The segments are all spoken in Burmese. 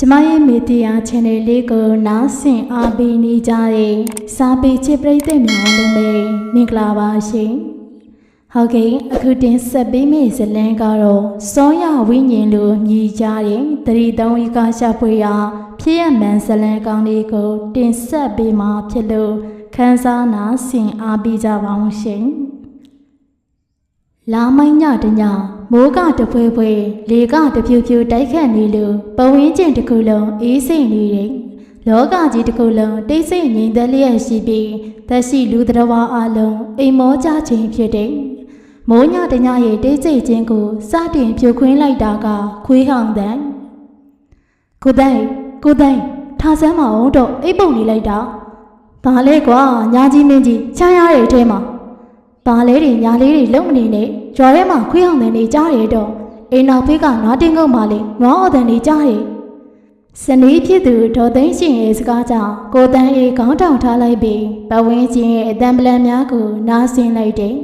ကျမရဲ့မီဒီယာ channel လေးကိုနားဆင်အားပေးနေကြတဲ့စာပေချစ်ပရိသတ်များလုံးပဲမင်္ဂလာပါရှင်။ဟုတ်ကဲ့အခုတင်ဆက်ပေးမယ့်ဇာတ်လမ်းကတော့စောရဝိညာဉ်လိုမြည်ကြတဲ့တရီသုံးဝီကရှာဖွေရာဖြစ်ရမှန်ဇာတ်လမ်းကောင်းလေးကိုတင်ဆက်ပေးမှာဖြစ်လို့ခန်းစားနာဆင်အားပေးကြပါအောင်ရှင်။ လာမိုင်းညတညမိုးကတဖွဲဖွဲလေကတဖြူဖြူတိုက်ခတ်နေလို့ပဝင်းကျင်တစ်ခုလုံးအေးစိမ့်နေတယ်။လောကကြီးတစ်ခုလုံးတိတ်ဆိတ်ငြိမ်သက်လျက်ရှိပြီးသက်ရှိလူတော်ဝါအလုံးအိမ်မောကြခြင်းဖြစ်တယ်။မိုးညတညရဲ့တိတ်ဆိတ်ခြင်းကိုစတင်ဖြိုခွင်းလိုက်တာကခွေးဟောင်တန်။ကိုတိုင်းကိုတိုင်းထားစမ်းမအောင်တော့အိပ်ပုတ်နေလိုက်တာ။ဒါလေကွာညာကြီးမင်းကြီးချမ်းရတဲ့အထဲမှာ။ ပါလဲတွေညာလေးတွေလုံမနေနဲ့ကြွားထဲမှာခွေးအောင်တဲ့နေကြားရတော့အိမ်နောက်ဖေးကနွားတင်းကုတ်မှလေနွားအော်တဲ့နေကြားရ။စနေဖြစ်သူဒေါ်သိန်းရှင်ရဲ့စကားကြောင့်ကိုတန်းအေးခေါင်းတောင်ထားလိုက်ပြီးပဝင်းချင်းရဲ့အတံပလံများကိုနားဆင်းလိုက်တယ်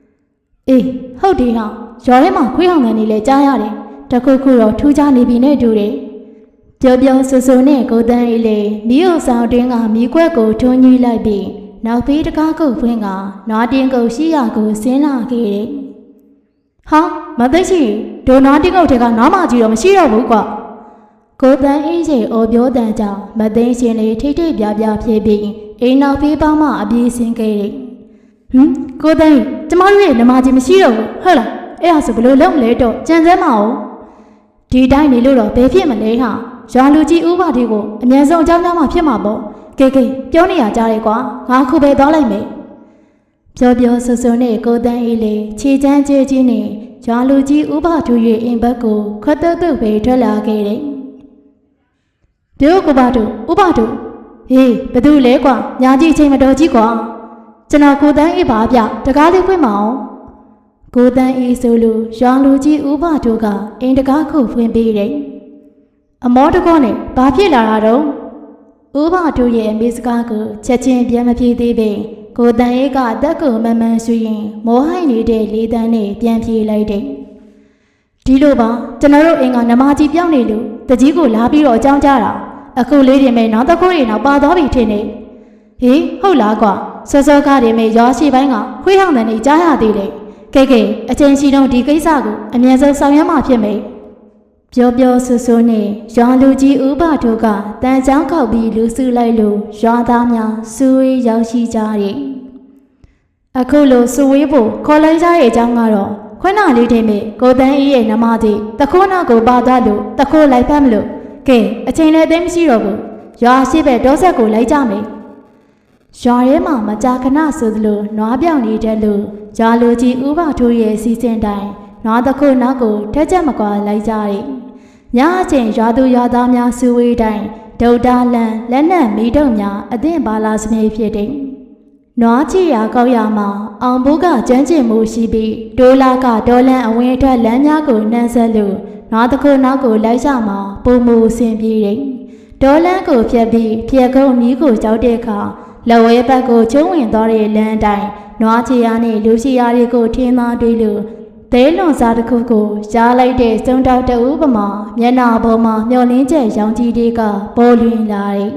။အေးဟုတ်တယ်ဟာကြွားထဲမှာခွေးအောင်တဲ့နေလဲကြားရတယ်။တခုခုတော့ထူးခြားနေပြီနဲ့တူတယ်။ပြောပြောဆူဆူနဲ့ကိုတန်းအေးလေမိအိုဆောင်တွင်းကမိခွက်ကိုထွန်းကြီးလိုက်ပြီး နောက်ဖေးတကားကုတ်ဖွင့်ကနွားတင်းကုတ်ရှိရကိုဆင်းလာခဲ့တယ်။ဟာမသိရှိဒိုနွားတင်းကုတ်တွေကနားမကြီးတော့မရှိတော့ဘူးကွာ။ကိုတန်းအေးကြီးအော်ပြောတန်ကြောင့်မသိရှင်လေးထိတ်ထိတ်ပြပြဖြစ်ပြီးအိမ်နောက်ဖေးပေါင်းမှအပြေးဆင်းခဲ့တယ်။ဟမ်ကိုတန်းကျမတို့ရဲ့နမကြီးမရှိတော့ဘူးဟုတ်လား။အဲ့ဒါဆိုဘလို့လုံးမလဲတော့ကြံစမ်းမအောင်။ဒီတိုင်းနေလို့တော့ဘယ်ဖြစ်မလဲဟာရွာလူကြီးဥပါတီကိုအမြန်ဆုံးအကြောင်းကြားမှဖြစ်မှာပေါ့ ကဲကဲပြောနေရကြတယ်ကွာငါခုပဲသွားလိုက်မယ်ပြောပြောဆဆနဲ့ကိုတန်းအေးလေခြေချမ်းကျဲချင်းနဲ့ရွာလူကြီးဥပါတူရဲ့အိမ်ဘက်ကိုခွတ်တုတ်တုတ်ပဲထွက်လာခဲ့တယ်ပြောကိုပါတူဥပါတူဟေးဘသူလဲကွာညာကြီးအချိန်မတော်ကြီးကွာကျွန်တော်ကိုတန်းအေးပါဗျတကားလေးဖွင့်မအောင်ကိုတန်းအေးဆိုလို့ရွာလူကြီးဥပတို့ကအိမ်တကားခုဖွင့်ပေးတယ်။အမောတကောနဲ့ဘာဖြစ်လာတာတော့ ဥပတို့ရဲ့အမေစကားကိုချက်ချင်းပြန်မပြေသေးပေကိုတန်းအေးကအသက်ကိုမမှန်ဆွရင်မောဟိုက်နေတဲ့လေးတန်းနဲ့ပြန်ပြေလိုက်တယ်။ဒီလိုပါကျွန်တော်တို့အိမ်ကနမကြီးပြောင်းနေလို့တကြီးကိုလာပြီးတော့အကြောင်းကြားတာအခုလေးတင်မဲ့နောက်တစ်ခုတွေနောက်ပါသွားပြီထင်နေ။ဟေးဟုတ်လားကွာစောစောကားတင်မဲ့ရွာရှိပိုင်းကခွေးဟောင်းတဲ့နေကြားရသေးတယ်။ကဲကဲအချင်းရှိတော့ဒီကိစ္စကိုအမြန်ဆုံးဆောင်ရွက်မှဖြစ်မယ် ပြောပြောဆူဆူနဲ့ရွာလူကြီးဥပတို့ကတန်ချောင်းခောက်ပြီးလူစုလိုက်လို့ရွာသားများစူဝေးရောက်ရှိကြတယ်အခုလိုစူဝေးဖို့ခေါ်လိုက်ကြရဲ့အကြောင်းကတော့ခွန်းနာလေးထိမဲ့ကိုတန်းအေးရဲ့နမသည်တခိုးနောက်ကိုပါသွားလို့တခိုးလိုက်ဖက်မလို့ကဲအချိန်လည်းသိမ်းမရှိတော့ဘူးရွာရှိပဲဒေါဆက်ကိုလိုက်ကြမယ်ရွာထဲမှာမကြာခဏဆိုသလိုနွားပြောင်နေတဲ့လူရွာလူကြီးဥပထိုးရဲ့စီစဉ်တိုင်းနွားတစ်ခုနောက်ကိုထက်ချက်မကွာလိုက်ကြတယ်။ ညအချိန်ရွာသူရွာသားများစုဝေးတိုင်းဒုတ်တာလန်လက်နက်မီးတုံများအသင့်ပါလာစမြဲဖြစ်တယ်။နွားချီရာကောက်ရမှာအောင်ဘိုးကကျန်းကျင်မှုရှိပြီးဒိုလာကဒေါ်လန်အဝင်အထွက်လမ်းများကိုနှမ်းဆက်လို့နွားတစ်ခုနောက်ကိုလိုက်ရမှာပုံမူအဆင်ပြေတယ်။ဒေါ်လန်းကိုဖြတ်ပြီးဖြတ်ကုန်းမီးကိုကြောက်တဲ့အခါလက်ဝဲဘက်ကိုကျုံးဝင်သွားတဲ့လမ်းတိုင်းနွားချီယာနဲ့လူချီယာတွေကိုထင်းသားတွေးလို့ ဒဲလွန်စားတစ်ခုကိုရားလိုက်တဲ့စုံတောက်တအူးပမာမျက်နှာပေါ်မှာမျောလင်းချက်ရောင်ကြီးတွေကပေါ်လွင်လာတယ်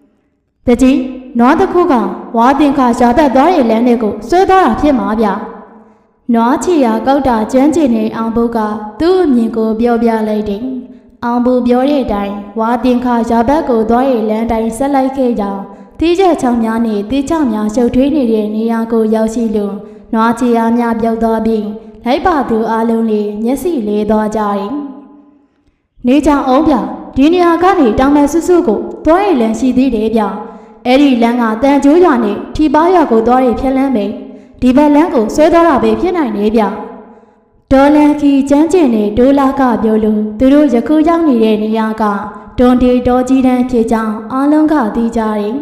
။တကြီးနွားတစ်ခုကဝါတင်ခါရှာတက်သွားတဲ့လမ်းတွေကိုဆွဲသွားတာဖြစ်မှာဗျ။နွားချီယာကောက်တာကျွမ်းကျင်နေအောင်ဘုတ်ကသူ့အမြင်ကိုပြောပြလိုက်တယ်။အောင်ဘုပြောတဲ့အတိုင်းဝါတင်ခါရာဘက်ကိုသွားရလမ်းတိုင်းဆက်လိုက်ခဲ့ကြောင်းတီးချက်ချောင်းများနဲ့တီးချောင်းများရှုပ်ထွေးနေတဲ့နေရာကိုရောက်ရှိလို့နွားချီယာများပြောက်သွားပြီး လိုက်ပါသူအလုံးလေးမျက်စိလေးသွားကြတယ်။နေချောင်းအောင်ဗျဒီနေရာကနေတောင်မဲဆွဆွကိုသွားရလမ်းရှိသေးတယ်ဗျ။အဲ့ဒီလမ်းကတန်ကျိုးရွာနဲ့ထီပါရွာကိုသွားရဖြက်လန်းပဲ။ဒီဘက်လမ်းကိုဆွဲသွားတာပဲဖြစ်နိုင်နေဗျဒေါ်လန်ခီကျန်းကျင်နေဒိုလာကပြောလို့သူတို့ယခုရောက်နေတဲ့နေရာကတွန်တီတော်ကြီးတန်းဖြစ်ကြောင်းအားလုံးကသိကြတယ်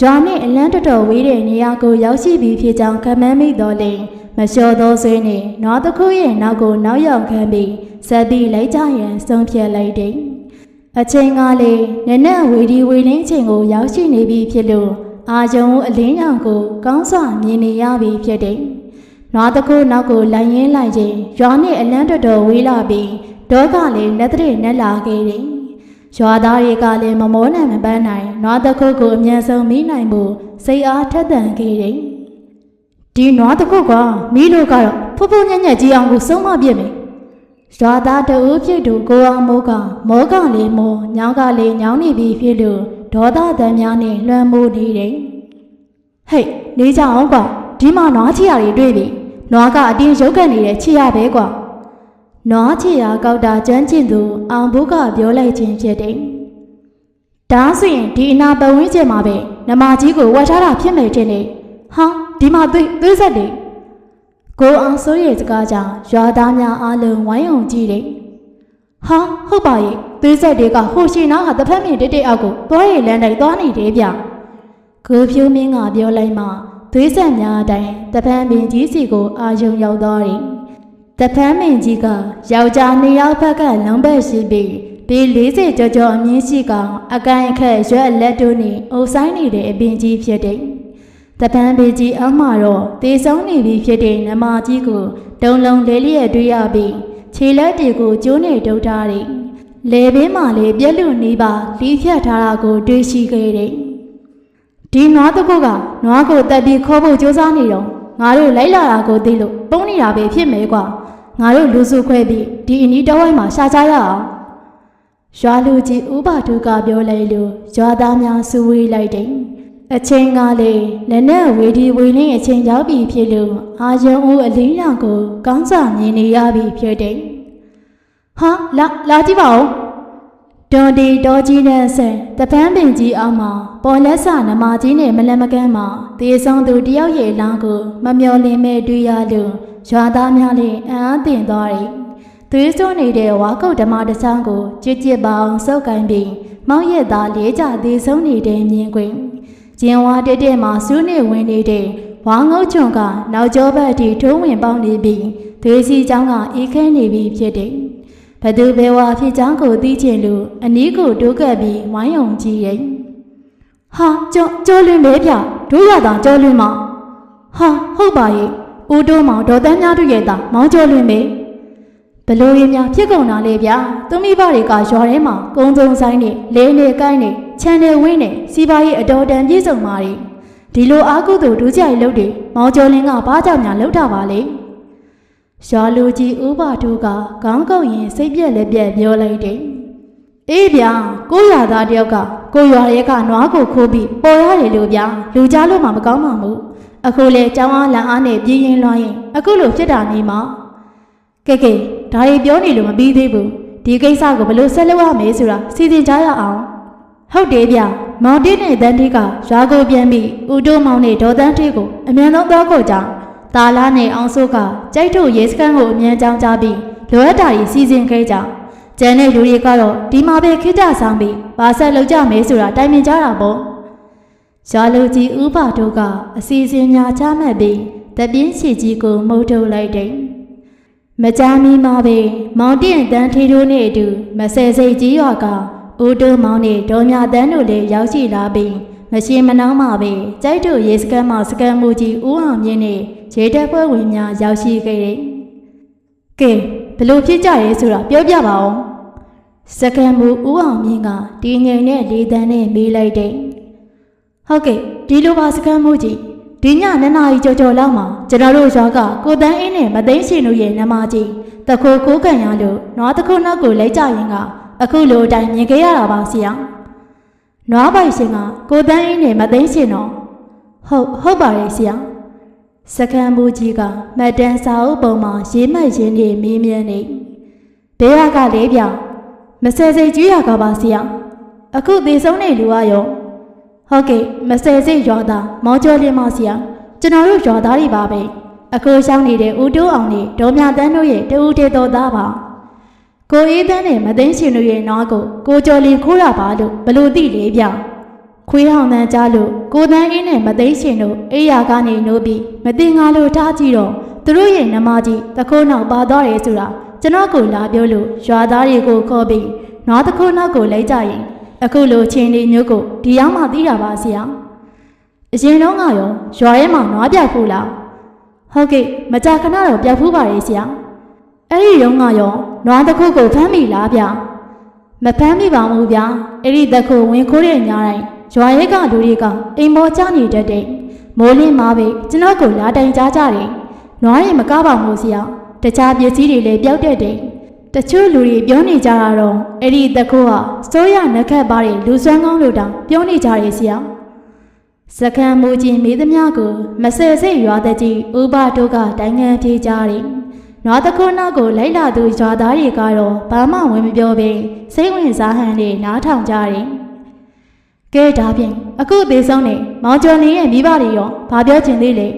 ရွာနဲ့အလန်းတော်တော်ဝေးတဲ့နေရာကိုရောက်ရှိပြီးဖြစ်ကြောင်းခမမ်းမိတော်လဲ မလျှော်သောဆွေးနဲ့နွားတစ်ခုရဲ့နောက်ကိုနောက်ရောက်ခံပြီးဇက်ပြီးလိုက်ကြရန်ဆုံးဖြတ်လိုက်တယ်အချိန်ကလေးနက်နက်ဝေဒီဝေလင်းချိန်ကိုရောက်ရှိနေပြီဖြစ်လို့အာယုံအလင်းရောင်ကိုကောင်းစွာမြင်နေရပြီဖြစ်တယ်။နွားတကူနောက်ကိုလိုက်ရင်းလိုက်ချင်းရွာနဲ့အလန်းတော်တော်ဝေးလာပြီးဒေါကလည်းလက်တရေနဲ့လာခဲ့တယ်။ရွာသားတွေကလည်းမမောနိုင်မပန်းနိုင်နွားတစ်ခုကိုအမြန်ဆုံးမိနိုင်ဖို့စိတ်အားထက်သန်ခဲ့တယ် ဒီနွားတစ်ခုကမိလို့ကတော့ဖူးဖူးညံ့ညံ့ကြီးအောင်ကိုဆုံးမပြစ်မယ်ရွာသားတဦးဖြစ်သူကိုအောင်မိုးကမောကလေးမောညောင်းကလေးညောင်းနေပြီဖြစ်လို့ဒေါသတမ်းများနဲ့လွှမ်းမိုးနေတယ်ဟဲ့နေကြအောင်ကွာဒီမှာနွားချီရတွေတွေ့ပြီနွားကအတင်းရုပ်ကန်နေတဲ့ချီရပဲကွာနွားချီရာကောက်တာကျွမ်းကျင်သူအောင်ဘုကပြောလိုက်ခြင်းဖြစ်တယ်။ဒါဆိုရင်ဒီအနာပဝင်းကျင်မှာပဲနမကြီးကိုဝတ်ထားတာဖြစ်မယ်တဲ့နေ။ဟာ ဒီမှာသွေးသွေးဆက်တယ်။ကိုအောင်စိုးရဲ့စကားကြောင့်ရွာသားများအားလုံးဝိုင်းအောင်ကြည့်တယ်။ဟာဟုတ်ပါရဲ့သွေးဆက်တွေကဟိုရှိနာဟာတစ်ဖက်မြင်တိတ်တိတ်အောက်ကိုသွားရည်လန်းတိုင်းသွားနေတယ်ဗျ။ကိုဖြိုးမင်းကပြောလိုက်မှသွေးဆက်များအတိုင်းတပန်းပင်ကြီးစီကိုအာယုံရောက်သွားတယ်။တဖန်းမင်းကြီးကယောက်ျားနှစ်ယောက်ဘက်ကလုံးဘက်ရှိပြီးပေ40ကျော်ကျော်အမြင့်ရှိကောင်အကိုင်အခက်ရွက်လက်တို့နဲ့အုပ်ဆိုင်နေတဲ့အပင်ကြီးဖြစ်တဲ့ တပန်းပေကြီးအောက်မှာတော့တေဆုံးနေပြီဖြစ်တဲ့နမကြီးကိုတုံလုံးလေးလျက်တွေ့ရပြီးခြေလက်တွေကိုကျိုးနေတုပ်ထားတယ်လေဘေးမှာလေပြက်လူနီးပါလီးဖြတ်ထားတာကိုတွေ့ရှိခဲ့တယ်ဒီနွားတစ်ခုကနွားကိုတက်ပြီးခေါ်ဖို့ကြိုးစားနေတော့ငါတို့လိုက်လာတာကိုသိလို့ပုံနေတာပဲဖြစ်မယ်ကွာငါတို့လူစုခွဲပြီးဒီအနီးတစ်ဝိုက်မှာရှာကြရအောင်ရွာလူကြီးဥပါထုကပြောလိုက်လို့ရွာသားများစုဝေးလိုက်တယ် အချိန်ကလေးလက်နဲ့ဝေဒီဝေလင်းအချိန်ရောက်ပြီဖြစ်လို့အာယုံဦးအလင်းရောင်ကိုကောင်းစာမြင်နေရပြီဖြစ်တယ်ဟာလာလာကြည့်ပါဦးတွန်ဒီတော်ကြီးနဲ့ဆန်တပန်းပင်ကြီးအောင်မှာပေါ်လက်စာနမကြီးနဲ့မလန်မကန်းမှာတေဆောင်သူတယောက်ရဲ့လောင်းကိုမမျော်လင့်မဲ့တွေ့ရလို့ရွာသားများလည်းအံ့အားသင့်သွားတယ်။သွေးစွန်းနေတဲ့ဝါကုတ်ဓမ္မတစ်ချောင်းကိုကြစ်ကြစ်ပအောင်စုပ်ကိုင်းပြီးမောင်ရက်သားလေးကြသေးဆုံးနေတဲ့မြင်ကွင်း ကျင်ဝါတက်တက်မှာစူးနေဝင်နေတဲ့ဝါငုတ်ချွန်ကနောက်ကျောဘက်အထိထိုးဝင်ပေါင်းနေပြီးသွေးစီချောင်းကအေးခဲနေပြီဖြစ်တယ်။ဘသူဘဲဝါဖြစ်ချောင်းကိုသိချင်လို့အနီးကိုတိုးကပ်ပြီးဝိုင်းအောင်ကြည့်ရဲ့။ဟာကြောကြောလွင်ပဲဗျတို့ရတာကြောလွင်မဟာဟုတ်ပါရဲ့ဦးတိုးမောင်ဒေါ်တန်းများတို့ရဲ့တာမောင်ကြောလွင်ပဲဘလို့ရင်းများဖြစ်ကုန်တာလေဗျာသူမိဘတွေကရွာထဲမှာကုန်းစုံဆိုင်နေလဲနေကိုင်းနေ ခြံနေဝင်းနေစီပါရေးအတော်တန်ပြည့်စုံပါလေဒီလိုအာကုသို့ဒုကြိုက်လုပ်တယ်မောင်ကျော်လင်းကဘာကြောင့်များလုပ်တာပါလဲရွာလူကြီးဥပါထုကခေါင်းကုပ်ရင်စိတ်ပြက်လက်ပြက်ပြောလိုက်တယ်အေးဗျာကိုရွာသားတယောက်ကကိုရွာရဲကနွားကိုခိုးပြီးပေါ်ရတယ်လို့ဗျာလူကြားလို့မှမကောင်းပါဘူးအခုလေចောင်းအားလန်အားနဲ့ပြင်းရင်လွှမ်းရင်အခုလိုဖြစ်တာနေမှာကဲကဲဒါတွေပြောနေလို့မပြီးသေးဘူးဒီကိစ္စကိုဘယ်လိုဆက်လုပ်ရမလဲဆိုတာစီစဉ်ကြရအောင် ဟုတ်တယ်ဗျမောင်တင်းနဲ့တန်းတီးကရွာကိုပြန်ပြီးဦးတိုးမောင်နဲ့ဒေါ်တန်းတီးကိုအမြန်ဆုံးတော့ကိုကြောင်းတာလာနဲ့အောင်စိုးကကြိုက်ထုတ်ရဲစခန်းကိုအမြန်ကြောင်းကြပြီးလိုအပ်တာကြီးစီစဉ်ခဲ့ကြကျန်တဲ့လူတွေကတော့ဒီမှာပဲခိတ္တဆောင်ပြီးဘာဆက်လုပ်ကြမယ်ဆိုတာတိုင်ပင်ကြတာပေါ့ရွာလူကြီးဥပတို့ကအစီအစဉ်များချမှတ်ပြီးတပြင်းစီကြီးကိုမှုတ်ထုတ်လိုက်တယ်မကြာမီမှာပဲမောင်တင့်တန်းထီတို့နဲ့အတူမဆယ်စိတ်ကြီးရွာက ဦးတိုးမောင်နဲ့ဒေါ်မြတန်းတို့လည်းရောက်ရှိလာပြီးမရှင်မနှောင်းမှာပဲကြိုက်တို့ရေစကန်မှာစကန်မူကြီးဦးအောင်မြင့်နဲ့ရေတပ်ဖွဲ့ဝင်များရောက်ရှိခဲ့တယ်။ကဲဘလို့ဖြစ်ကြရဲဆိုတာပြောပြပါဦး။စကန်မူဦးအောင်မြင့်ကဒီငိမ်နဲ့လေးတန်းနဲ့မေးလိုက်တယ်။ဟုတ်ကဲ့ဒီလိုပါစကန်မူကြီးဒီညနှစ်နာရီကြော်ကြော်လောက်မှာကျွန်တော်တို့ရွာကကိုတန်းအင်းနဲ့မသိန်းရှင်တို့ရဲ့နမကြီးတခိုးကိုးကန်ရလို့နွားတခိုးနောက်ကိုလိုက်ကြရင်က အခုလိုအတိုင်းမြင်ခဲ့ရတာပါဆရာ။နွားပိုင်ရှင်ကကိုတန်းအင်းနဲ့မသိန်းရှင်တော့ဟုတ်ဟုတ်ပါတယ်ဆရာ။စကန်ဘူးကြီးကမတ်တန်စာအုပ်ပုံမှာရေးမှတ်ရင်းနေမင်းမြန်းနေဘေးကလေးပြောင်မဆယ်စိတ်ကြီးရကပါဆရာ။အခုသေဆုံးနေလူကရောဟုတ်ကဲ့မဆယ်စိတ်ရွာသားမောင်ကျော်လင်းမဆရာကျွန်တော်တို့ရွာသားတွေပါပဲအခုရှောင်းနေတဲ့ဦးတိုးအောင်နဲ့ဒေါ်မြတန်းတို့ရဲ့တူဦးတေတော်သားပါ ကိုအေးတန်းနဲ့မသိန်းရှင်တို့ရဲ့နားကိုကိုကျော်လင်းခိုးတာပါလို့ဘလို့သိလေဗျခွေးဟောင်တန်းကြားလို့ကိုတန်းအင်းနဲ့မသိန်းရှင်တို့အေးရကနေနိုးပြီးမတင်ငါလို့ထားကြည့်တော့သူတို့ရဲ့နမကြီးတခိုးနောက်ပါသွားတယ်ဆိုတာကျွန်တော်ကိုလာပြောလို့ရွာသားတွေကိုခေါ်ပြီးနွားတခိုးနောက်ကိုလိုက်ကြရင်အခုလိုချင်းလေးမျိုးကိုဒီရောက်မှသိတာပါဆရာအရင်တော့ကရောရွာထဲမှာနွားပြဖို့လားဟုတ်ကဲ့မကြာခဏတော့ပြဖူးပါရဲ့ဆရာအဲ့ဒီရုံးကရော နွားတစ်ခုကိုဖမ်းမိလားဗျမဖမ်းမိပါဘူးဗျာအဲ့ဒီသက်ကိုဝင်ခိုးတဲ့ညတိုင်းရွာရဲကလူတွေကအိမ်ပေါ်ကျနေတတ်တဲ့မိုးလင်းမာပဲကျွန်တော်ကိုလာတိုင်ကြကြတယ်နွားရင်မကားပါမို့ဆရာတခြားပစ္စည်းတွေလည်းပျောက်တတ်တယ်တချို့လူတွေပြောနေကြတာတော့အဲ့ဒီသက်ကိုဟာစိုးရနက်ခတ်ပါတဲ့လူစွမ်းကောင်းလို့တောင်ပြောနေကြတယ်ဆရာစကံမူကြီးမိသမျှကိုမဆယ်စိတ်ရွာတဲ့ကြီးဥပတို့ကတိုင်ငံပြေးကြတယ်။ နွားတကုန်းနောက်ကိုလိုက်လာသူရွာသားတွေကတော့ဘာမှဝင်မပြောဘဲစိတ်ဝင်စားဟန်နဲ့နားထောင်ကြတယ်။ကဲဒါဖြင့်အခုအသေးဆုံးနေမောင်ကျော်နေရဲ့မိဘတွေရောဘာပြောချင်သေးလဲ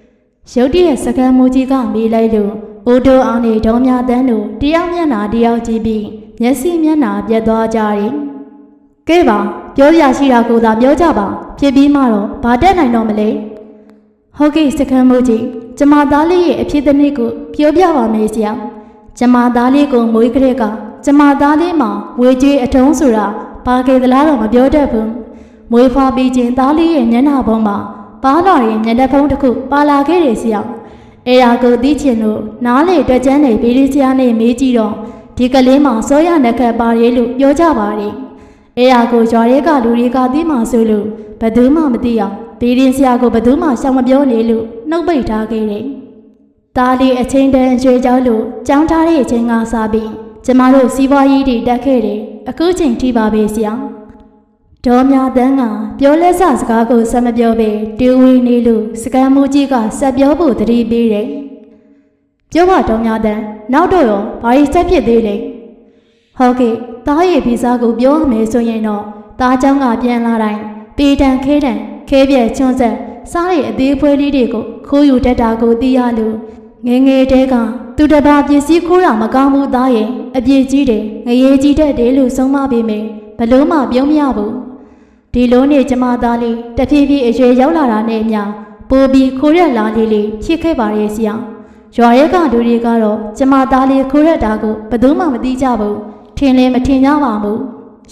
။ရုတ်တရက်စကံမူကြီးကမေးလိုက်လို့အိုတိုအောင်နေဒုံမြတန်းတို့တယောက်မျက်နှာတယောက်ကြည့်ပြီးမျက်စိမျက်နှာပြတ်သွားကြတယ်။ကဲပါပြောရရှိတာကိုသာပြောကြပါဖြစ်ပြီးမှတော့ဘာတက်နိုင်တော့မလဲ ဟုတ်ကဲ့စကမ်းမို့ကြီးကျမသားလေးရဲ့အဖြစ်တစ်နည်းကိုပြောပြပါမယ်ဆရာကျမသားလေးကိုမွေးကလေးကကျမသားလေးမှာဝေကြီးအထုံးဆိုတာဘာကေသလားတော့မပြောတတ်ဘူးမွေးဖွားပြီးချင်းသားလေးရဲ့မျက်နှာပုံမှာပါလာတဲ့မျက်နှာဖုံးတစ်ခုပါလာခဲ့တယ်ဆရာအဲဒါကိုသိချင်လို့နားလေတွေ့ချမ်းနေဗီဒီဆရာနဲ့မေးကြည့်တော့ဒီကလေးမှာစောရနက်ခတ်ပါရဲလို့ပြောကြပါတယ်အဲအကိုရွာရဲကလူတွေကသိမှဆိုလို့ဘယ်သူမှမသိအောင် ဗီရင်ဆရာကိုဘယ်သူမှရှောင်မပြောနေလို့နှုတ်ပိတ်ထားခဲ့တယ်။ဒါလေးအချင်းတန်းရွှေเจ้าလို့ကြောင်းထားတဲ့အချိန်ကစားပြီးကျမတို့စီးပွားရေးတွေတက်ခဲ့တယ်။အခုချိန်ထိပါပဲဆရာ။ဒေါ်မြတန်းကပြောလက်စစကားကိုဆက်မပြောဘဲတူဝေးနေလို့စကံမူကြီးကဆက်ပြောဖို့တတိပေးတယ်။ပြောပါဒေါ်မြတန်းနောက်တော့ရောဘာလို့ဆက်ဖြစ်သေးလဲ။ ဟုတ်ကဲ့တားရဲ့ဗီဇာကိုပြောရမယ်ဆိုရင်တော့တားเจ้าကပြန်လာတိုင်းပေတံခဲတံ ခဲပြက်ချွန်းဆက်စားတဲ့အသေးဖွဲလေးတွေကိုခိုးယူတတ်တာကိုသိရလို့ငယ်ငယ်တဲကသူတစ်ပါးပစ္စည်းခိုးတာမကောင်းဘူးသားရဲ့အပြည့်ကြီးတယ်ငရေကြီးတတ်တယ်လို့ဆုံးမပေးမယ်ဘလို့မှပြုံးမရဘူးဒီလိုနဲ့ကျမသားလေးတဖြည်းဖြည်းအရွယ်ရောက်လာတာနဲ့အမျှပိုပြီးခိုးရက်လာလေးလေးဖြစ်ခဲ့ပါရဲ့ဆရာရွာရဲကလူတွေကတော့ကျမသားလေးခိုးရက်တာကိုဘယ်သူမှမသိကြဘူးထင်လည်းမထင်ကြပါဘူး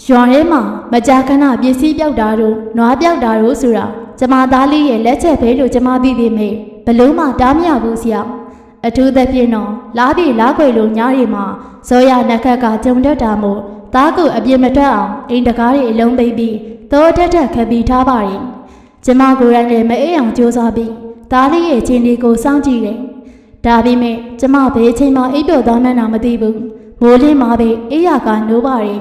ရွာထဲမှာမကြာခဏပစ္စည်းပြောက်တာတို့နွားပြောက်တာတို့ဆိုတာကျမသားလေးရဲ့လက်ချက်ပဲလို့ကျမသိပေမဲ့ဘယ်လို့မှတားမရဘူးဆရာအထူးသဖြင့်တော့လားပြေလားခွေလိုညားရီမှာဇောရနက်ခတ်ကကြုံတတ်တာမို့သားကိုအပြစ်မထွက်အောင်အိမ်တကားတွေအလုံးသိပ်ပြီးတော့တက်တက်ခပ်ပြီးထားပါရင်ကျမကိုယ်တိုင်လည်းမအေးအောင်ကြိုးစားပြီးသားလေးရဲ့ချင်းလေးကိုစောင့်ကြည့်တယ်ဒါပေမဲ့ကျမဘယ်အချိန်မှအိပ်ပျော်သွားမှန်းတာမသိဘူးမိုးလင်းမှာပဲအေးရကနိုးပါရဲ့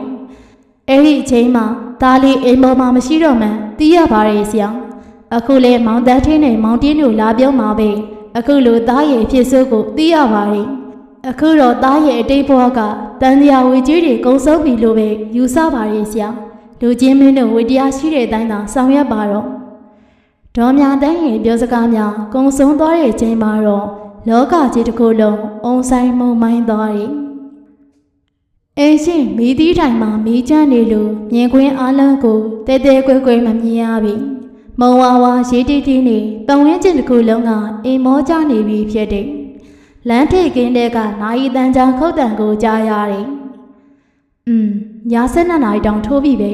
အဲ့ဒီအချိန်မှာဒါလေးအိမ်ပေါ်မှာမရှိတော့မှန်းသိရပါရဲ့ဆရာအခုလဲမောင်တန်းထင်းနဲ့မောင်တင်းတို့လာပြောမှာပဲအခုလိုသားရဲ့အဖြစ်ဆိုးကိုသိရပါရဲ့အခုတော့သားရဲ့အတိတ်ဘဝကတန်တရားဝေကြီးတွေကုံဆုံးပြီလို့ပဲယူဆပါရဲ့ဆရာလူချင်းမင်းတို့ဝေတရားရှိတဲ့အတိုင်းသာဆောင်ရွက်ပါတော့ဒေါ်မြတန်းရဲ့ပြောစကားများကုံဆုံးသွားတဲ့အချိန်မှာတော့လောကကြီးတစ်ခုလုံးအုံဆိုင်မှုန်မိုင်းသွားတယ်။ အဲရှင်မိသီးတိုင်မှာမိချမ်းနေလို့မြင်ကွင်းအားလုံးကိုတဲတဲကွဲကွဲမမြင်ရပြီ။မုံဝါဝါရေးတီတီနေပတ်ဝန်းကျင်တစ်ခုလုံးကအိမ်မောကြနေပြီဖြစ်တယ်။လမ်းထိပ်ကင်းတဲ့ကနိုင်တန်ချောင်ခုတ်တံကိုကြားရတယ်။อืมည7နာရီတောင်ထိုးပြီပဲ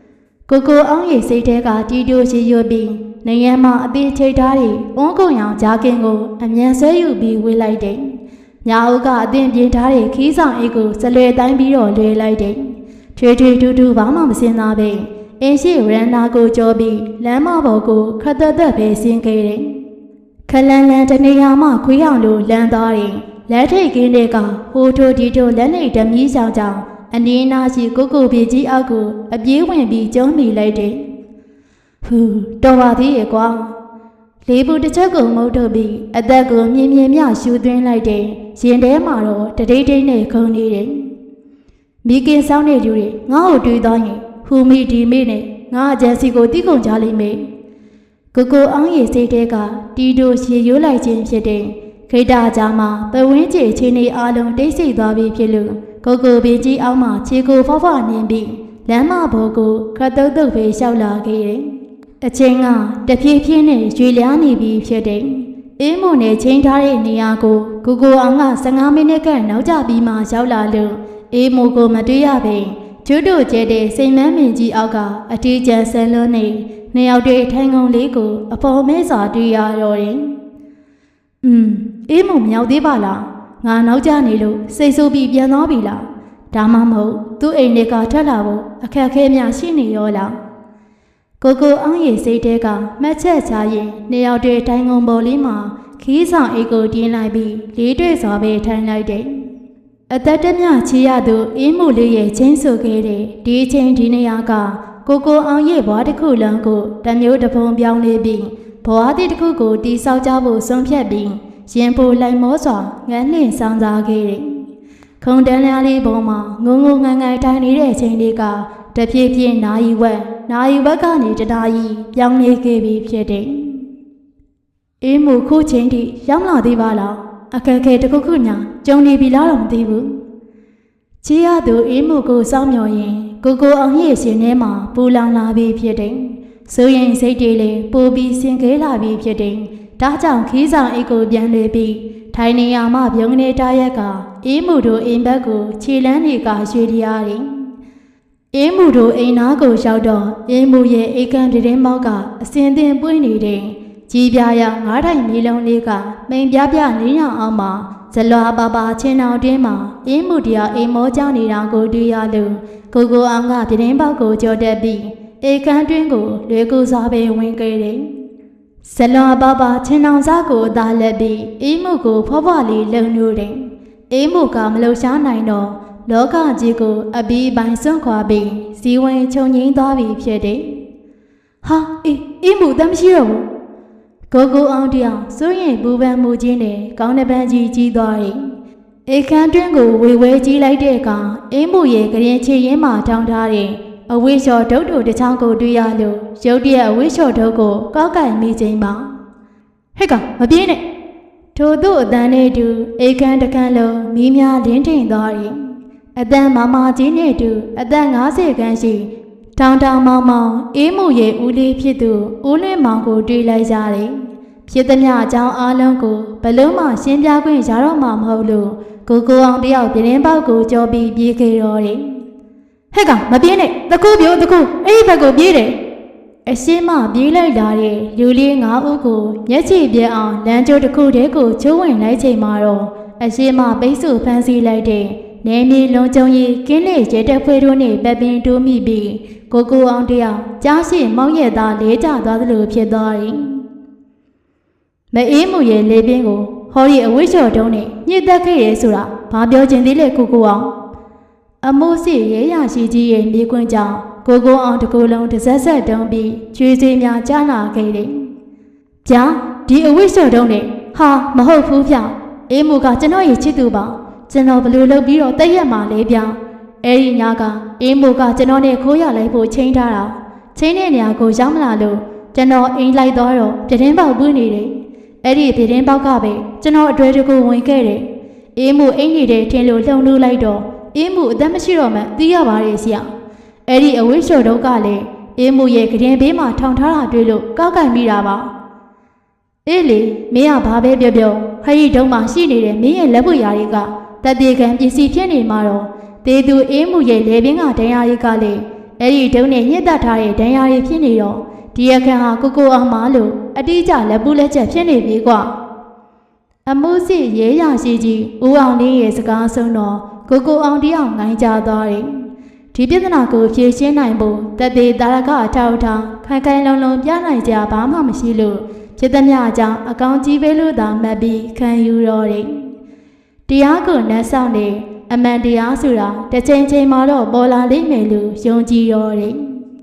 ။ကိုကိုအောင်ရိပ်စိတ်ထဲကတီးတိုးရှိရွပြီးနေရမအသေးချိတ်ထားတွေဝန်းကုံရောင်ဂျာကင်ကိုအမြန်ဆွဲယူပြီးဝေးလိုက်တယ်။ ညာအုပ်ကအသင်ပြေးထားတဲ့ခီးဆောင်အိတ်ကိုစလွယ်တိုင်းပြီးတော့လွှဲလိုက်တယ်။ထွေထွေထူးထူးဘာမှမစင်သားပဲအင်းရှိရန်နာကိုကြောပြီးလမ်းမပေါ်ကိုခတ်သက်သက်ပဲဆင်းခဲ့တယ်။ခလန်လန်တနေရာမှခွေးအောင်လိုလမ်းသွားတယ်။လက်ထိတ်ကင်းတဲ့ကဟိုထိုဒီထိုလက်နေဓမီးဆောင်ကြောင်အနည်းနာရှိကိုကိုပြေကြီးအောက်ကိုအပြေးဝင်ပြီးကျုံးမိလိုက်တယ်။ဟူတော်ပါသေးရဲ့ကွာ။ လေးဘူးတစ်ချက်ကိုမုတ်ထုတ်ပြီးအသက်ကိုမြင်မြင်မြရှူသွင်းလိုက်တယ်။ရင်ထဲမှာတော့တတိတ်တိတ်နဲ့ခုန်နေတယ်။မိခင်ဆောင်တဲ့လူတွေငါ့ကိုတွေးသွားရင်ဟူမီဒီမေနဲ့ငါအဂျန်စီကိုတိကုန်ကြလိမ့်မယ်။ကိုကိုအောင်ရဲ့စိတ်ထဲကတီတိုရှည်ရိုးလိုက်ခြင်းဖြစ်တဲ့ခိတ္တကြားမှာပဝင်းကျင်ချင်းနေအားလုံးတိတ်ဆိတ်သွားပြီဖြစ်လို့ကိုကိုပင်ကြီးအောက်မှာခြေကိုဖောက်ဖောက်နင်းပြီးလမ်းမဘောကိုခတ်တုတ်တုတ်ပဲလျှောက်လာခဲ့တယ်။ အချင်းကတဖြည်းဖြည်းနဲ့ရွေလျားနေပြီဖြစ်တဲ့အေးမုန်နဲ့ချင်းထားတဲ့နေရာကိုကိုကိုအောင်က15မိနစ်ခန့်နောက်ကျပြီးမှရောက်လာလို့အေးမိုကိုမတွေ့ရပဲကျွတ်တို့ကျဲတဲ့စိန်မန်းမင်ကြီးအောက်ကအတီးကျန်ဆန်လွန်းနေနှစ်ယောက်တည်းထိုင်ကုန်လေးကိုအပေါ်မဲစွာတွေ့ရတော့တယ်။อืมအေးမုံမရောက်သေးပါလား။ငါနောက်ကျနေလို့စိတ်ဆိုးပြီးပြန်သွားပြီလား။ဒါမှမဟုတ်သူ့အိမ်တွေကထွက်လာဖို့အခက်အခဲများရှိနေရောလား ကိုကိုအောင်ရီစိတ်တဲကမှတ်ချက်ချရင်နှစ်ယောက်တည်းတိုင်းငုံပေါ်လေးမှာခီးဆောင်အိတ်ကိုတင်းလိုက်ပြီးလေးတွေ့စွာပဲထိုင်လိုက်တယ်အသက်တမြချီရသူအင်းမှုလေးရဲ့ချင်းဆိုခဲ့တဲ့ဒီအချိန်ဒီနေရာကကိုကိုအောင်ရီဘွားတစ်ခုလုံးကိုတမျိုးတစ်ပုံပြောင်းနေပြီးဘွားတစ်ခုကိုတီဆောက်ကြဖို့ဆုံးဖြတ်ပြီးရင်ပိုလိုက်မောစွာငန်းနှင့်ဆောင်စားခဲ့တယ်။ခုံတန်းများလေးပေါ်မှာငုံငုံငန်းငန်းထိုင်နေတဲ့အချိန်လေးကတဖြည်းဖြည်းနာယီဝက် နာယီဝက်ကနေတနာယီပြောင်းနေခဲ့ပြီဖြစ်တယ်။အေးမှုခုချင်းထိရောက်လာသေးပါလား။အခက်အခဲတစ်ခုခုညာကြုံနေပြီလားတော့မသိဘူး။ချီရသူအေးမှုကိုစောင့်မျှော်ရင်ကိုကိုအောင်ရဲ့ရှင်ထဲမှာပူလောင်လာပြီဖြစ်တယ်။ဆိုရင်စိတ်တွေလည်းပိုပြီးစင်ခဲလာပြီဖြစ်တယ်။ဒါကြောင့်ခီးဆောင်အိတ်ကိုပြန်လွေပြီးထိုင်နေရမှပြုံးနေတာရက်ကအေးမှုတို့အိမ်ဘက်ကိုခြေလန်းတွေကရွှေတရားတယ်။ အေးမှုတို့အိမ်နာကိုရောက်တော့အေးမှုရဲ့အိတ်ကန်တရင်မောက်ကအစင်တင်ပွင့်နေတဲ့ကြီးပြားရငါးတိုင်မီလုံးလေးကမိန်ပြပြလင်းရအောင်မှာဇလွာပါပါချင်းအောင်တင်းမှာအေးမှုတရားအိမ်မောကြနေတာကိုတွေ့ရလို့ကိုကိုအောင်ကပြတင်းပေါက်ကိုကြော်တက်ပြီးအိတ်ကန်တွင်းကိုလွေကူစားပဲဝင်ခဲ့တယ်။ဇလွန်ပါပါချင်းအောင်စားကိုအသာလက်ပြီးအေးမှုကိုဖွားဖွားလေးလုံနိုးတယ်။အေးမှုကမလှရှားနိုင်တော့ လောကကြီးကိုအပီးပိုင်းစွန့်ခွာပြီးဇီဝင်ခြုံငိမ့်သွားပြီဖြစ်တယ်။ဟာအေးအေးမှုတမ်းမရှိတော့ဘူး။ကိုကိုအောင်တရားစိုးရင်ပူပန်မှုချင်းနဲ့ကောင်းတဲ့ပန်းကြီးကြီးသွားတယ်။အေခန်းတွင်းကိုဝေဝဲကြီးလိုက်တဲ့အခါအေးမှုရဲ့ကရင်ချေရင်မှထောင်ထားတဲ့အဝိရှော်ဒုတ်တို့တစ်ချောင်းကိုတွေ့ရလို့ရုတ်တရက်အဝိရှော်ဒုတ်ကိုကောက်ကင်မိခြင်းပါဟဲ့ကောင်မပြေးနဲ့ထို့သူ့အတန်းနဲ့တူအေခန်းတစ်ခန်းလုံးမီးများလင်းထိန်သွား၏ အတန်းမမကြီးနဲ့တူအသက်50ခန်းရှိတောင်တောင်မောင်မောင်အေးမှုရဲ့ဦးလေးဖြစ်သူဦးလွင်မောင်ကိုတွေ့လိုက်ကြတယ်ဖြစ်သမျှအကြောင်းအားလုံးကိုဘလုံးမှရှင်းပြခွင့်ရတော့မှာမဟုတ်လို့ကိုကိုအောင်တယောက်ပြင်းပေါက်ကိုကြောပြီးပြေးခဲ့တော့တယ်ဟဲ့ကောင်မပြေးနဲ့တကူပြိုတကူအဲ့ဒီဘက်ကိုပြေးတယ်အရှင်းမပြေးလိုက်လာတဲ့လူလေး၅ဦးကိုမျက်ခြေပြက်အောင်လမ်းကျိုးတစ်ခုတည်းကိုချိုးဝင်လိုက်ချိန်မှာတော့အရှင်းမပိတ်ဆို့ဖမ်းဆီးလိုက်တဲ့ နေမြေလုံးကျုံရီကင်းလေးရဲတက်ဖွဲတို့နဲ့ပပင်တိုးမိပြီးကိုကိုအောင်တယောက်ကြားရှိမောင်းရဲ့သားလေးကျသွားသလိုဖြစ်သွားတယ်မအေးမှုရဲ့လေပင်ကိုဟောဒီအဝိရှော်တုံးနဲ့ညှစ်သက်ခဲ့ရဲဆိုတာဘာပြောချင်သေးလဲကိုကိုအောင်အမိုးစစ်ရဲရရှိကြီးရဲ့မြေခွန်းကြောင့်ကိုကိုအောင်တကူလုံးတစ်ဆက်ဆက်တုံးပြီးကျွေးစည်းများကြားလာခဲ့တယ်။ဗျာဒီအဝိရှော်တုံးနဲ့ဟာမဟုတ်ဘူးဗျ။အေးမူကကျွန်တော်ရဲ့ချစ်သူပါ။ ကျွန်တော်ဘယ်လိုလုပ်ပြီးတော့တည့်ရက်မှာလဲဗျ။အဲ့ဒီညကအေးမူကကျွန်တော်နဲ့ခိုးရလိုက်ဖို့ချိန်ထားတာ။ချိန်တဲ့နေရာကိုရောက်မလာလို့ကျွန်တော်အိမ်လိုက်သွားတော့ပြတင်းပေါက်ပွင့်နေတယ်။အဲ့ဒီပြတင်းပေါက်ကပဲကျွန်တော်အတွဲတကူဝင်ခဲ့တယ်။အေးမူအိမ်နေတဲ့ထင်လို့လှုံလို့လိုက်တော့အင်းမှုအသက်မရှိတော့မှသိရပါတယ်ဆရာအဲ့ဒီအဝိရှော်တော့ကလည်းအင်းမှုရဲ့ကရင်ဘေးမှာထောင်ထားတာတွေ့လို့ကောက်ကင်မိတာပါအေးလေမင်းကဘာပဲပြောပြောဟဲ့ဒီတုံးမှာရှိနေတဲ့မင်းရဲ့လက်ပွေရာတွေက တတိကံပစ္စည်းဖြစ်နေမှာတော့တေသူအင်းမှုရဲ့လေပင်ကဒဏ်ရာတွေကလည်းအဲ့ဒီတုံးနဲ့ညှစ်တက်ထားတဲ့ဒဏ်ရာတွေဖြစ်နေတော့ဒီအခန်းဟာကိုကိုအောင်မလို့အတိအကျလက်ပူးလက်ချက်ဖြစ်နေပြီကွာအမှုစစ်ရဲရရှိကြီးဦးအောင်လေးရဲ့စကားဆုံးတော့ကိုကိုအောင်တယောက်ငိုင်းကြသွားတယ်။ဒီပြဿနာကိုဖြေရှင်းနိုင်ဖို့တသေးတာရကအထောက်အထားခိုင်ခိုင်လုံလုံပြနိုင်ကြဘာမှမရှိလို့ဖြစ်သမျှအကြောင်းအကောင်းကြီးပဲလို့သာမှတ်ပြီးခံယူတော့တယ်။ တရားကိုနှက်ဆောင်နေအမှန်တရားဆိုတာတစ်ချိန်ချိန်မှာတော့ပေါ်လာလိမ့်မယ်လို့ယုံကြည်တော့တယ်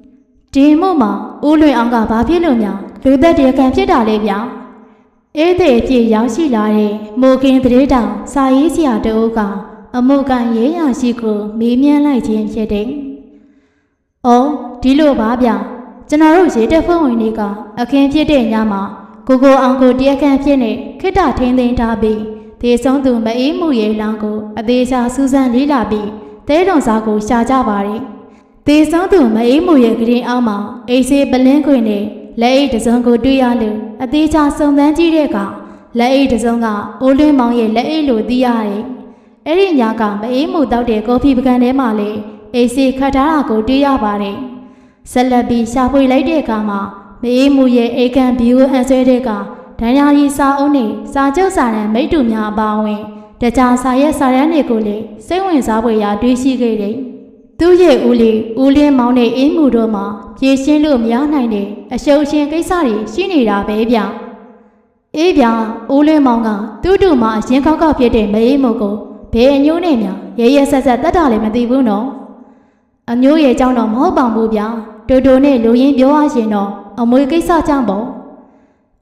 ။ဒီမှုမှာဦးလွင်အောင်ကဘာဖြစ်လို့များလူသက်တရားခံဖြစ်တာလေဗျာ။အေးတဲ့အပြည့်ရောက်ရှိလာတဲ့မိုကင်တရေတောင်စာရေးဆရာတအုပ်ကအမှုကန်ရဲရရှိကိုမေးမြန်းလိုက်ခြင်းဖြစ်တယ်။အော်ဒီလိုပါဗျ။ကျွန်တော်တို့ရေတက်ဖွဲ့ဝင်တွေကအခင်းဖြစ်တဲ့ညမှာကိုကိုအောင်ကိုတရားခံဖြစ်နေခိတ္တထင်းသိမ်းထားပြီး ဒေဆုံးသူမအေးမှုရဲ့လောင်းကိုအသေးချာစူးစမ်းလေးလာပြီးတဲတော်စာကိုရှာကြပါတယ်။ဒေဆုံးသူမအေးမှုရဲ့ကရင်အောက်မှာအိဆေးပလင်းခွင်နဲ့လက်အိတ်တစ်စုံကိုတွေ့ရလို့အသေးချာစုံစမ်းကြည့်တဲ့အခါလက်အိတ်တစ်စုံကအိုးလင်းမောင်ရဲ့လက်အိတ်လို့သိရတယ်။အဲ့ဒီညကမအေးမှုတောက်တဲ့ကော်ဖီပကံထဲမှာလေအိဆေးခတ်ထားတာကိုတွေ့ရပါတယ်။ဆက်လက်ပြီးရှာဖွေလိုက်တဲ့အခါမှာမအေးမှုရဲ့အိတ်ကန်ဘီကိုအန်ဆွဲတဲ့က ဒဏ်ရာရီစာအုပ်နဲ့စာချုပ်စာတမ်းမိတ္တူများအပါအဝင်တခြားစာရဲ့စာရန်တွေကိုလည်းစိတ်ဝင်စားဖွယ်ရာတွေးရှိခဲ့တယ်။သူ့ရဲ့ဦးလေးဦးလင်းမောင်နဲ့အင်းမှုတို့မှာပြေရှင်းလို့မရနိုင်တဲ့အရှုပ်အရှင်ကိစ္စတွေရှိနေတာပဲဗျ။အေးဗျာဦးလင်းမောင်ကသူ့တူမှာအရင်ခောက်ခောက်ဖြစ်တဲ့မအေးမှုကိုဘယ်အညိုးနဲ့များရဲရဲဆက်ဆက်တတ်တာလည်းမသိဘူးနော်။အမျိုးရဲ့အကြောင်းတော့မဟုတ်ပါဘူးဗျာ။တူတူနဲ့လူရင်းပြောရရင်တော့အမွေကိစ္စကြောင့်ပေါ့။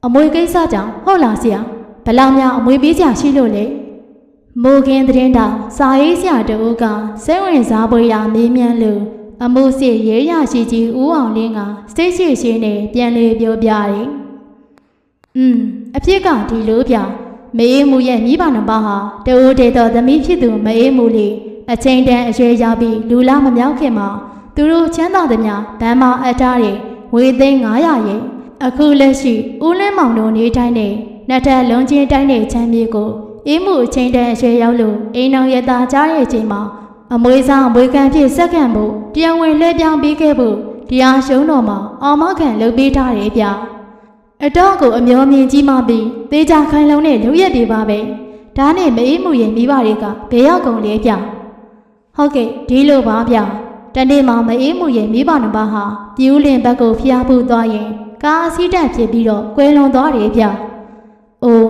အမွေကိစ္စကြောင့်ဟုတ်လားဆရာ။ဘယ်လောက်များအမွေပေးကြရှိလို့လဲ။မိုးခင်းသတင်းတောင်စာရေးဆရာတဦးကစိတ်ဝင်စားဖွယ်ရာမေးမြန်းလို့အမှုစစ်ရဲရရှိကြီးဦးအောင်လင်းကစိတ်ရှိရှိနဲ့ပြန်လေပြောပြတယ်။อืมအဖြစ်ကဒီလိုပြမေးမှုရဲ့မိဘနှစ်ပါးဟာတအိုးတေတော်သမီးဖြစ်သူမေးမှုလေးအချိန်တန်အရွယ်ရောက်ပြီးလူလာမမြောက်ခင်မှာသူတို့ချမ်းသာသမျှဗန်းမာအပ်ထားတဲ့ဝေသိန်း900ရဲ့ အခုလက်ရှိဦးလင်းမောင်တို့နေတိုင်းနဲ့နှစ်ထပ်လုံးချင်းတိုင်းတဲ့ချမ်းမြေကိုအေးမှုအချိန်တန်အရွယ်ရောက်လို့အိမ်တော်ရတာကြားတဲ့အချိန်မှာအမွေစားအမွေခံဖြစ်စက္ကန့်ဖို့တရားဝင်လှည့်ပြောင်းပေးခဲ့ဖို့တရားရှုံးတော်မှာအာမခံလုပ်ပေးထားတယ်ဗျာအတော့ကိုအမျောမြင်ကြီးမှပြီးသေချာခိုင်လုံတဲ့လူရက်တွေပါပဲဒါနဲ့မအေးမှုရဲ့မိဘတွေကဘယ်ရောက်ကုန်လဲဗျဟုတ်ကဲ့ဒီလိုပါဗျတနေ့မှမအေးမှုရဲ့မိဘနှစ်ပါးဟာပြူးလင်ဘက်ကိုဖျားဖို့သွားရင် ကားအစီးတက်ဖြစ်ပြီးတော့ကွဲလွန်သွားတယ်ဗျအိုး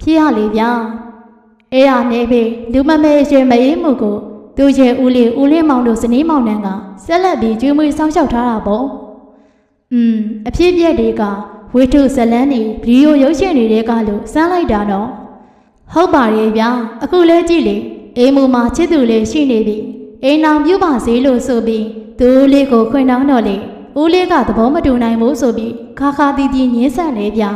ဖြစ်ရလေဗျအဲ့ရနေပြီလူမမဲရွှေမအေးမှုကိုသူ့ရဲ့ဦးလေးဦးလေးမောင်တို့ဇနီးမောင်နှံကဆက်လက်ပြီးကျွေးမွေးစောင့်ရှောက်ထားတာပေါ့อืมအဖြစ်ပြက်တွေကဝိထုဇလန်းနေဗီဒီယိုရုပ်ရှင်တွေကလို့စမ်းလိုက်တာတော့ဟုတ်ပါရဲ့ဗျာအခုလဲကြည့်လေအိမ်မူမှာချစ်သူလေးရှိနေပြီအိမ်အောင်ပြုပါစေလို့ဆိုပြီးသူ့လေးကိုခွင်တောင်းတော့လေ ဦးလေးကသဘောမတူနိုင်ဘူးဆိုပြီးခါခါတီးတီးညင်းဆန့်လေဗျာ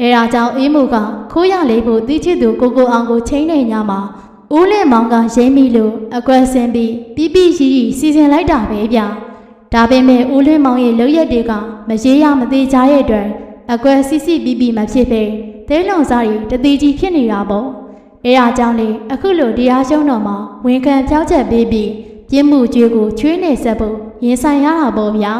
အဲဒါကြောင့်အိမ်မူကခိုးရလေးဖို့တီးချစ်သူကိုကိုအောင်ကိုချိန်နေညမှာဦးလေးမောင်ကရိမ့်မိလို့အကွက်ဆင်းပြီးပြပြရီရီစီစဉ်လိုက်တာပဲဗျာဒါပေမဲ့ဦးလင်းမောင်ရဲ့လုပ်ရက်တွေကမရေရမသေးကြရဲ့အတွက်အကွယ်စီစီပီပီမဖြစ်ပဲဒဲလွန်စားရီတတိကြီးဖြစ်နေတာပေါ့အဲအားကြောင့်လေအခုလိုတရားရှုံးတော်မှာဝန်ခံပြောင်းချက်ပေးပြီးပြင်းမှုကြွေးကိုချွေးနေဆက်ဖို့ရင်ဆိုင်ရတာပေါ့ဗျာ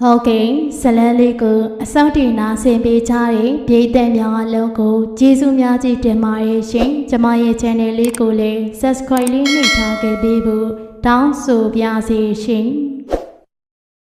ဟုတ်ကဲ့ဇလန်းလေးကိုအစောင့်တင်နာဆင်ပေးကြတဲ့ပြည်သက်များအလုံးကိုကျေးဇူးများကြီးတင်ပါတယ်ရှင်ကျမရဲ့ channel လေးကိုလည်း subscribe လေးနှိပ်ထားခဲ့ပေးဖို့တောင်းဆိုပါစေရှင်